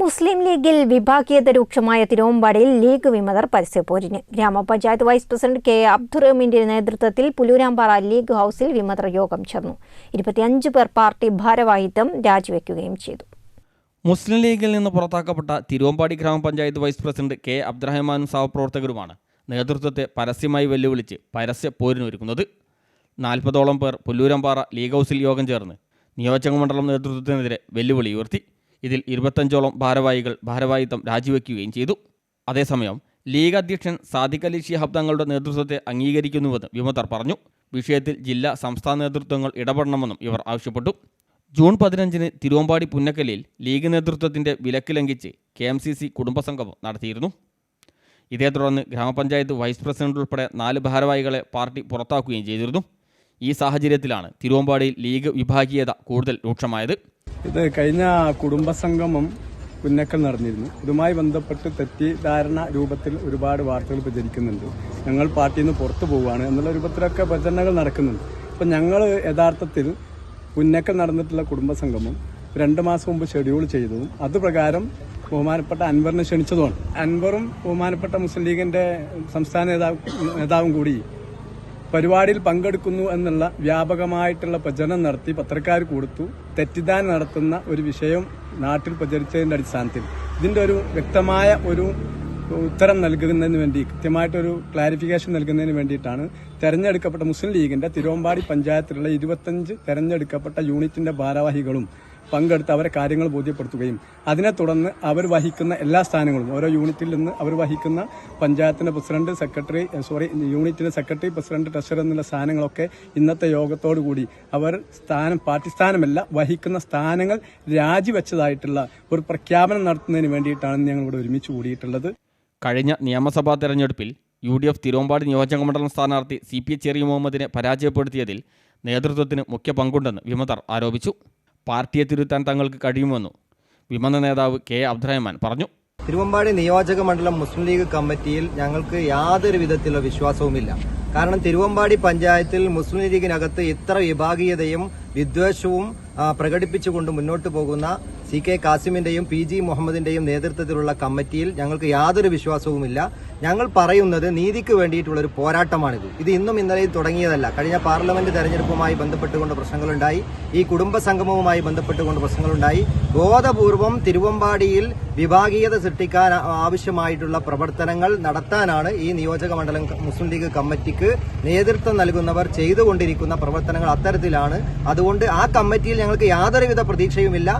മുസ്ലിം ലീഗിൽ വിഭാഗീയത രൂക്ഷമായ തിരുവമ്പാടിയിൽ ലീഗ് വിമതർ പരസ്യപ്പോരിന് ഗ്രാമപഞ്ചായത്ത് വൈസ് പ്രസിഡന്റ് കെ അബ്ദുറഹ്മിന്റെ നേതൃത്വത്തിൽ പുലൂരാമ്പാറ ലീഗ് ഹൌസിൽ വിമതർ യോഗം ചേർന്നു. ഇരുപത്തിയഞ്ച് പേർ പാർട്ടി ഭാരവാഹിത്വം രാജിവെക്കുകയും ചെയ്തു. മുസ്ലിം ലീഗിൽ നിന്ന് പുറത്താക്കപ്പെട്ട Thiruvambady grama panchayat vice president K അബ്ദുറഹ്മാനും സഹപ്രവർത്തകരുമാണ് നേതൃത്വത്തെ പരസ്യമായി വെല്ലുവിളിച്ച് പരസ്യ പോരിനൊരുക്കുന്നത്. നാൽപ്പതോളം പേർ പുല്ലൂരമ്പാറ ലീഗ് ഹൌസിൽ യോഗം ചേർന്ന് നിയോജകമണ്ഡലം നേതൃത്വത്തിനെതിരെ വെല്ലുവിളി ഉയർത്തി. ഇതിൽ ഇരുപത്തഞ്ചോളം ഭാരവാഹികൾ ഭാരവാഹിത്വം രാജിവെക്കുകയും ചെയ്തു. അതേസമയം ലീഗ് അധ്യക്ഷൻ സാദിഖ് അലി ഷിഹാബ് തങ്ങളുടെ നേതൃത്വത്തെ അംഗീകരിക്കുന്നുവെന്ന് വിമതർ പറഞ്ഞു. വിഷയത്തിൽ ജില്ലാ സംസ്ഥാന നേതൃത്വങ്ങൾ ഇടപെടണമെന്നും ഇവർ ആവശ്യപ്പെട്ടു. ജൂൺ പതിനഞ്ചിന് തിരുവമ്പാടി പുന്നക്കലിൽ ലീഗ് നേതൃത്വത്തിന്റെ വിലക്ക് ലംഘിച്ച് കെ എം സി സി കുടുംബസംഗമം നടത്തിയിരുന്നു. ഇതേ തുടർന്ന് ഗ്രാമപഞ്ചായത്ത് വൈസ് പ്രസിഡന്റ് ഉൾപ്പെടെ നാല് ഭാരവാഹികളെ പാർട്ടി പുറത്താക്കുകയും ചെയ്തിരുന്നു. ഈ സാഹചര്യത്തിലാണ് തിരുവമ്പാടിയിൽ ലീഗ് വിഭാഗീയത കൂടുതൽ രൂക്ഷമായത്. ഇത് കഴിഞ്ഞ കുടുംബസംഗമം പുന്നക്കൽ നടന്നിരുന്നു. ഇതുമായി ബന്ധപ്പെട്ട് തെറ്റിദ്ധാരണ രൂപത്തിൽ ഒരുപാട് വാർത്തകൾ പ്രചരിക്കുന്നുണ്ട്. ഞങ്ങൾ പാർട്ടിയിൽ നിന്ന് പുറത്തു പോവുകയാണ് എന്നുള്ള രൂപത്തിലൊക്കെ പ്രചരണങ്ങൾ നടക്കുന്നുണ്ട്. അപ്പം ഞങ്ങൾ യഥാർത്ഥത്തിൽ പുന്നക്കൽ നടന്നിട്ടുള്ള കുടുംബസംഗമം രണ്ട് മാസം മുമ്പ് ഷെഡ്യൂൾ ചെയ്തതും അതുപ്രകാരം ബഹുമാനപ്പെട്ട അൻവറിനെ ക്ഷണിച്ചതുമാണ്. അൻവറും ബഹുമാനപ്പെട്ട മുസ്ലിം ലീഗിന്റെ സംസ്ഥാന നേതാവ് നേതാവും കൂടി പരിപാടിയിൽ പങ്കെടുക്കുന്നു എന്നുള്ള വ്യാപകമായിട്ടുള്ള പ്രചരണം നടത്തി പത്രക്കാർ കൊടുത്തു. തെറ്റിദ്ധാരണ നടത്തുന്ന ഒരു വിഷയം നാട്ടിൽ പ്രചരിച്ചതിന്റെ അടിസ്ഥാനത്തിൽ. ഇതിന്റെ ഒരു വ്യക്തമായ ഒരു ഉത്തരം നൽകുന്നതിന് വേണ്ടി കൃത്യമായിട്ടൊരു ക്ലാരിഫിക്കേഷൻ നൽകുന്നതിന് വേണ്ടിയിട്ടാണ് തെരഞ്ഞെടുക്കപ്പെട്ട മുസ്ലിം ലീഗിന്റെ തിരുവമ്പാടി പഞ്ചായത്തിലുള്ള ഇരുപത്തഞ്ച് തെരഞ്ഞെടുക്കപ്പെട്ട യൂണിറ്റിന്റെ ഭാരവാഹികളും പങ്കെടുത്ത് അവരെ കാര്യങ്ങൾ ബോധ്യപ്പെടുത്തുകയും അതിനെ തുടർന്ന് അവർ വഹിക്കുന്ന എല്ലാ സ്ഥാനങ്ങളും ഓരോ യൂണിറ്റിൽ നിന്ന് അവർ വഹിക്കുന്ന പഞ്ചായത്തിന്റെ പ്രസിഡന്റ് സെക്രട്ടറി സോറി യൂണിറ്റിന്റെ സെക്രട്ടറി പ്രസിഡന്റ് ട്രഷറർ എന്നുള്ള സ്ഥാനങ്ങളൊക്കെ ഇന്നത്തെ കൂടി അവർ സ്ഥാനം പാർട്ടി സ്ഥാനമല്ല വഹിക്കുന്ന സ്ഥാനങ്ങൾ രാജിവെച്ചതായിട്ടുള്ള ഒരു പ്രഖ്യാപനം നടത്തുന്നതിന് വേണ്ടിയിട്ടാണ് ഞങ്ങൾ ഇവിടെ ഒരുമിച്ച് കൂടിയിട്ടുള്ളത്. കഴിഞ്ഞ നിയമസഭാ തെരഞ്ഞെടുപ്പിൽ യു ഡി എഫ് തിരുവമ്പാടി നിയോജകമണ്ഡലം സ്ഥാനാർത്ഥി സി പി ചെറിയ മുഹമ്മദിനെ പരാജയപ്പെടുത്തിയതിൽ നേതൃത്വത്തിന് മുഖ്യ പങ്കുണ്ടെന്ന് വിമതർ ആരോപിച്ചു. പാർട്ടിയെ തിരുത്താൻ തങ്ങൾക്ക് കഴിയുമെന്നു വിമത നേതാവ് കെ അബ്ദുറഹ്മാൻ പറഞ്ഞു. തിരുവമ്പാടി നിയോജക മണ്ഡലം മുസ്ലിം ലീഗ് കമ്മിറ്റിയിൽ ഞങ്ങൾക്ക് യാതൊരു വിധത്തിലുള്ള വിശ്വാസവുമില്ല. കാരണം തിരുവമ്പാടി പഞ്ചായത്തിൽ മുസ്ലിം ലീഗിനകത്ത് ഇത്ര വിഭാഗീയതയും വിദ്വേഷവും പ്രകടിപ്പിച്ചുകൊണ്ട് മുന്നോട്ട് പോകുന്ന സി കെ കാസിമിന്റെയും പി ജി മുഹമ്മദിന്റെയും നേതൃത്വത്തിലുള്ള കമ്മിറ്റിയിൽ ഞങ്ങൾക്ക് യാതൊരു വിശ്വാസവുമില്ല. ഞങ്ങൾ പറയുന്നത് നീതിക്ക് വേണ്ടിയിട്ടുള്ള ഒരു പോരാട്ടമാണിത്. ഇത് ഇന്നും ഇന്നലെയും തുടങ്ങിയതല്ല. കഴിഞ്ഞ പാർലമെന്റ് തെരഞ്ഞെടുപ്പുമായി ബന്ധപ്പെട്ടുകൊണ്ട് പ്രശ്നങ്ങളുണ്ടായി. ഈ കുടുംബ സംഗമവുമായി ബന്ധപ്പെട്ടുകൊണ്ട് പ്രശ്നങ്ങളുണ്ടായി. ബോധപൂർവം തിരുവമ്പാടിയിൽ വിഭാഗീയത സൃഷ്ടിക്കാൻ ആവശ്യമായിട്ടുള്ള പ്രവർത്തനങ്ങൾ നടത്താനാണ് ഈ നിയോജക മണ്ഡലം മുസ്ലിം ലീഗ് കമ്മിറ്റിക്ക് നേതൃത്വം നൽകുന്നവർ ചെയ്തുകൊണ്ടിരിക്കുന്ന പ്രവർത്തനങ്ങൾ അത്തരത്തിലാണ്. അതുകൊണ്ട് ആ കമ്മിറ്റിയിൽ ഞങ്ങൾക്ക് യാതൊരുവിധ പ്രതീക്ഷയുമില്ല.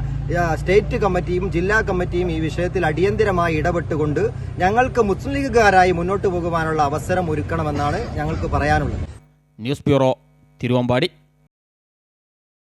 സ്റ്റേറ്റ് കമ്മിറ്റിയും ജില്ലാ കമ്മിറ്റിയും ഈ വിഷയത്തിൽ അടിയന്തിരമായി ഇടപെട്ടുകൊണ്ട് ഞങ്ങൾക്ക് മുസ്ലിം ലീഗുകാരായി മുന്നോട്ട് പോകുവാനുള്ള അവസരം ഒരുക്കണമെന്നാണ് ഞങ്ങൾക്ക് പറയാനുള്ളത്. News bureau Thiruvambadi.